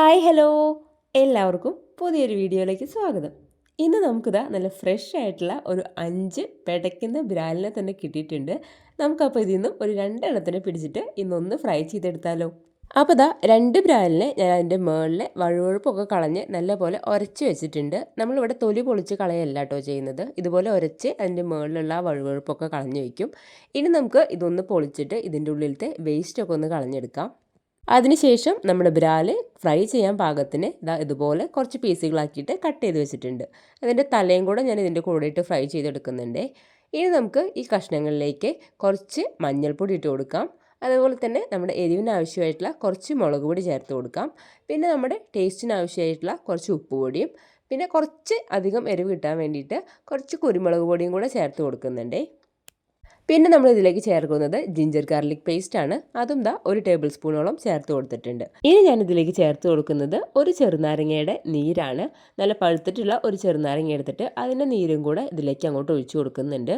Hi hello. എല്ലാവർക്കും പുതിയൊരു വീഡിയോയിലേക്ക് സ്വാഗതം. ഇന്ന് നമുക്കിതാ നല്ല ഫ്രഷ് ആയിട്ടുള്ള ഒരു അഞ്ച് പെടയ്ക്കുന്ന ബ്രാലിനെ തന്നെ കിട്ടിയിട്ടുണ്ട്. നമുക്കപ്പോൾ ഇതിൽ നിന്നും ഒരു രണ്ടെണ്ണത്തിനെ പിടിച്ചിട്ട് ഇന്നൊന്ന് ഫ്രൈ ചെയ്തെടുത്താലോ. അപ്പോൾ ഇതാ രണ്ട് ബ്രാലിനെ ഞാൻ അതിന്റെ മുകളിൽ വഴുവഴുപ്പൊക്കെ കളഞ്ഞ് നല്ലപോലെ ഉരച്ച് വെച്ചിട്ടുണ്ട്. നമ്മളിവിടെ തൊലി പൊളിച്ച് കളയല്ല കേട്ടോ ചെയ്യുന്നത്. ഇതുപോലെ ഉരച്ച് അതിന്റെ മുകളിലുള്ള ആ വഴുവഴുപ്പൊക്കെ കളഞ്ഞ് വയ്ക്കും ഇനി നമുക്ക് ഇതൊന്ന് പൊളിച്ചിട്ട് ഇതിന്റെ ഉള്ളിലത്തെ വേസ്റ്റൊക്കെ ഒന്ന് കളഞ്ഞെടുക്കാം. അതിനുശേഷം നമ്മൾ ബ്രാൽ ഫ്രൈ ചെയ്യാൻ പാകത്തിന് ഇതാ ഇതുപോലെ കുറച്ച് പീസുകളാക്കിയിട്ട് കട്ട് ചെയ്ത് വെച്ചിട്ടുണ്ട്. അതിന്റെ തലയും കൂടെ ഞാൻ ഇതിന്റെ കൂടെ ഇട്ട് ഫ്രൈ ചെയ്തെടുക്കുന്നുണ്ട്. ഇനി നമുക്ക് ഈ കഷ്ണങ്ങളിലേക്ക് കുറച്ച് മഞ്ഞൾപ്പൊടി ഇട്ട് കൊടുക്കാം. അതുപോലെ തന്നെ നമ്മുടെ എരിവിന് ആവശ്യമായിട്ടുള്ള കുറച്ച് മുളക് പൊടി ചേർത്ത് കൊടുക്കാം. പിന്നെ നമ്മുടെ ടേസ്റ്റിന് ആവശ്യമായിട്ടുള്ള കുറച്ച് ഉപ്പ് പൊടിയും പിന്നെ കുറച്ച് അധികം എരിവ് കിട്ടാൻ വേണ്ടിയിട്ട് കുറച്ച് കുരുമുളക് പൊടിയും കൂടെ ചേർത്ത് കൊടുക്കുന്നുണ്ട്. പിന്നെ നമ്മൾ ഇതിലേക്ക് ചേർക്കുന്നത് ജിഞ്ചർ ഗാർലിക് പേസ്റ്റ് ആണ്. അതും ദാ ഒരു ടേബിൾ സ്പൂണോളം ചേർത്ത് കൊടുത്തിട്ടുണ്ട്. ഇനി ഞാൻ ഇതിലേക്ക് ചേർത്ത് കൊടുക്കുന്നത് ഒരു ചെറുനാരങ്ങയുടെ നീരാണ്. നല്ല പഴുത്തിട്ടുള്ള ഒരു ചെറുനാരങ്ങ എടുത്തിട്ട് അതിന്റെ നീരും കൂടെ ഇതിലേക്ക് അങ്ങോട്ട് ഒഴിച്ചു കൊടുക്കുന്നുണ്ട്.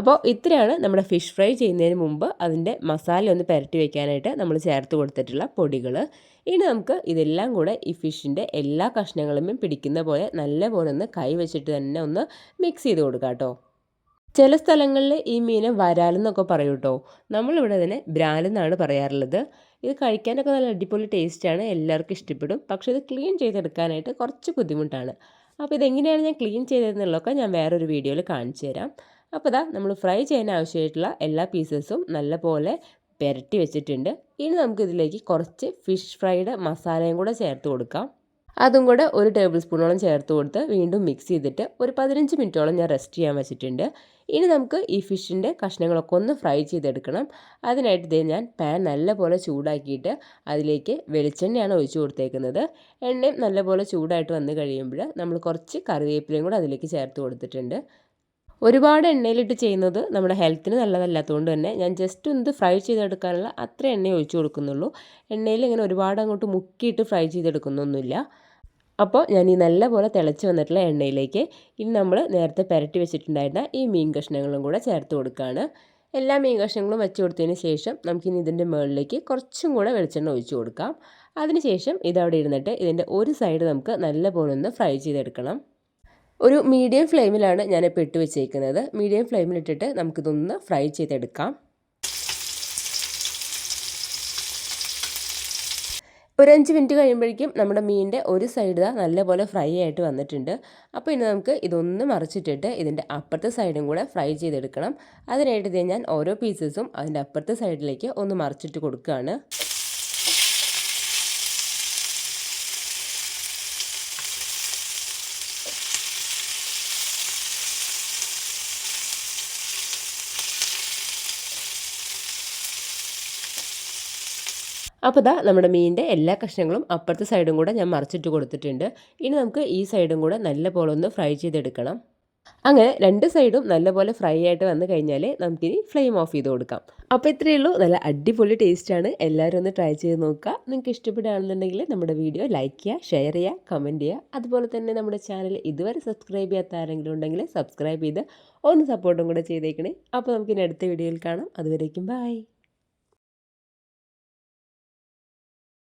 അപ്പോൾ ഇത്രയാണ് നമ്മുടെ ഫിഷ് ഫ്രൈ ചെയ്യുന്നതിന് മുമ്പ് അതിന്റെ മസാല ഒന്ന് പുരട്ടി വെക്കാനായിട്ട് നമ്മൾ ചേർത്ത് കൊടുത്തിട്ടുള്ള പൊടികൾ. ഇനി നമുക്ക് ഇതെല്ലാം കൂടെ ഈ ഫിഷിന്റെ എല്ലാ കഷ്ണങ്ങളും പിടിക്കുന്ന പോലെ നല്ലപോലെ ഒന്ന് കൈ വെച്ചിട്ട് തന്നെ ഒന്ന് മിക്സ് ചെയ്ത് കൊടുക്കാം കേട്ടോ. ചില സ്ഥലങ്ങളിൽ ഈ മീനെ വരാലെന്നൊക്കെ പറയും കേട്ടോ നമ്മളിവിടെ തന്നെ ബ്രാലെന്നാണ് പറയാറുള്ളത്. ഇത് കഴിക്കാനൊക്കെ നല്ല അടിപൊളി ടേസ്റ്റാണ് എല്ലാവർക്കും ഇഷ്ടപ്പെടും. പക്ഷേ ഇത് ക്ലീൻ ചെയ്തെടുക്കാനായിട്ട് കുറച്ച് ബുദ്ധിമുട്ടാണ്. അപ്പോൾ ഇതെങ്ങനെയാണ് ഞാൻ ക്ലീൻ ചെയ്തതെന്നുള്ളതൊക്കെ ഞാൻ വേറൊരു വീഡിയോയിൽ കാണിച്ചു തരാം. അപ്പോൾ ഇതാ നമ്മൾ ഫ്രൈ ചെയ്യാൻ ആവശ്യമായിട്ടുള്ള എല്ലാ പീസസും നല്ലപോലെ പുരട്ടി വെച്ചിട്ടുണ്ട്. ഇനി നമുക്കിതിലേക്ക് കുറച്ച് ഫിഷ് ഫ്രൈഡ് മസാലയും കൂടെ ചേർത്ത് കൊടുക്കാം. അതും കൂടെ ഒരു ടേബിൾ സ്പൂണോളം ചേർത്ത് കൊടുത്ത് വീണ്ടും മിക്സ് ചെയ്തിട്ട് ഒരു പതിനഞ്ച് മിനിറ്റോളം ഞാൻ റെസ്റ്റ് ചെയ്യാൻ വെച്ചിട്ടുണ്ട്. ഇനി നമുക്ക് ഈ ഫിഷിന്റെ കഷ്ണങ്ങളൊക്കെ ഒന്ന് ഫ്രൈ ചെയ്തെടുക്കണം. അതിനായിട്ട് ഇതേ ഞാൻ പാൻ നല്ലപോലെ ചൂടാക്കിയിട്ട് അതിലേക്ക് വെളിച്ചെണ്ണയാണ് ഒഴിച്ചു കൊടുത്തേക്കുന്നത്. എണ്ണയും നല്ലപോലെ ചൂടായിട്ട് വന്നു കഴിയുമ്പോൾ നമ്മൾ കുറച്ച് കറിവേപ്പിലയും കൂടെ അതിലേക്ക് ചേർത്ത് കൊടുത്തിട്ടുണ്ട്. ഒരുപാട് എണ്ണയിലിട്ട് ചെയ്യുന്നത് നമ്മുടെ ഹെൽത്തിന് നല്ലതല്ലാത്തതുകൊണ്ട് തന്നെ ഞാൻ ജസ്റ്റ് ഒന്ന് ഫ്രൈ ചെയ്തെടുക്കാനുള്ള അത്ര എണ്ണ ഒഴിച്ചു കൊടുക്കുന്നുള്ളൂ. എണ്ണയിൽ ഇങ്ങനെ ഒരുപാട് അങ്ങോട്ട് മുക്കിയിട്ട് ഫ്രൈ ചെയ്തെടുക്കുന്നൊന്നുമില്ല. അപ്പോൾ ഞാൻ ഈ നല്ലപോലെ തിളച്ച് വന്നിട്ടുള്ള എണ്ണയിലേക്ക് ഇനി നമ്മൾ നേരത്തെ പുരട്ടി വെച്ചിട്ടുണ്ടായിരുന്ന ഈ മീൻ കഷ്ണങ്ങളും കൂടെ ചേർത്ത് കൊടുക്കുകയാണ്. എല്ലാ മീൻ കഷ്ണങ്ങളും വെച്ച് കൊടുത്തതിന് ശേഷം നമുക്കിനി ഇതിന്റെ മുകളിലേക്ക് കുറച്ചും കൂടെ വെളിച്ചെണ്ണ ഒഴിച്ചു കൊടുക്കാം. അതിനുശേഷം ഇതവിടെ ഇരുന്നിട്ട് ഇതിന്റെ ഒരു സൈഡ് നമുക്ക് നല്ലപോലെ ഒന്ന് ഫ്രൈ ചെയ്തെടുക്കണം. ഒരു മീഡിയം ഫ്ലെയിമിലാണ് ഞാനിപ്പോൾ ഇട്ട് വെച്ചേക്കുന്നത്. മീഡിയം ഫ്ലെയിമിലിട്ടിട്ട് നമുക്കിതൊന്ന് ഫ്രൈ ചെയ്തെടുക്കാം. ഒരു അഞ്ച് മിനിറ്റ് കഴിയുമ്പോഴേക്കും നമ്മുടെ മീനിന്റെ ഒരു സൈഡ് നല്ലപോലെ ഫ്രൈ ആയിട്ട് വന്നിട്ടുണ്ട്. അപ്പോൾ ഇനി നമുക്ക് ഇതൊന്ന് മറിച്ചിട്ടിട്ട് ഇതിന്റെ അപ്പുറത്തെ സൈഡും കൂടെ ഫ്രൈ ചെയ്തെടുക്കണം. അതിനായിട്ട് ഞാൻ ഓരോ പീസസും അതിന്റെ അപ്പുറത്തെ സൈഡിലേക്ക് ഒന്ന് മറിച്ചിട്ട് കൊടുക്കുകയാണ്. അപ്പോൾ ഇതാ നമ്മുടെ മീനിന്റെ എല്ലാ കഷ്ണങ്ങളും അപ്പുറത്തെ സൈഡും കൂടെ ഞാൻ മറിച്ചിട്ട് കൊടുത്തിട്ടുണ്ട്. ഇനി നമുക്ക് ഈ സൈഡും കൂടെ നല്ല പോലെ ഒന്ന് ഫ്രൈ ചെയ്തെടുക്കണം. അങ്ങനെ രണ്ട് സൈഡും നല്ലപോലെ ഫ്രൈ ആയിട്ട് വന്നു കഴിഞ്ഞാൽ നമുക്കിനി ഫ്ലെയിം ഓഫ് ചെയ്ത് കൊടുക്കാം. അപ്പോൾ ഇത്രയേ ഉള്ളൂ. നല്ല അടിപൊളി ടേസ്റ്റാണ് എല്ലാവരും ഒന്ന് ട്രൈ ചെയ്ത് നോക്കുക. നിങ്ങൾക്ക് ഇഷ്ടപ്പെടുകയാണെന്നുണ്ടെങ്കിൽ നമ്മുടെ വീഡിയോ ലൈക്ക് ചെയ്യുക ഷെയർ ചെയ്യുക കമന്റ് ചെയ്യുക. അതുപോലെ തന്നെ നമ്മുടെ ചാനൽ ഇതുവരെ സബ്സ്ക്രൈബ് ചെയ്യാത്ത ആരെങ്കിലും ഉണ്ടെങ്കിൽ സബ്സ്ക്രൈബ് ചെയ്ത് ഒന്ന് സപ്പോർട്ടും കൂടെ ചെയ്തേക്കണേ. അപ്പോൾ നമുക്കിനി അടുത്ത വീഡിയോയിൽ കാണാം. അതുവരേക്കും ബൈ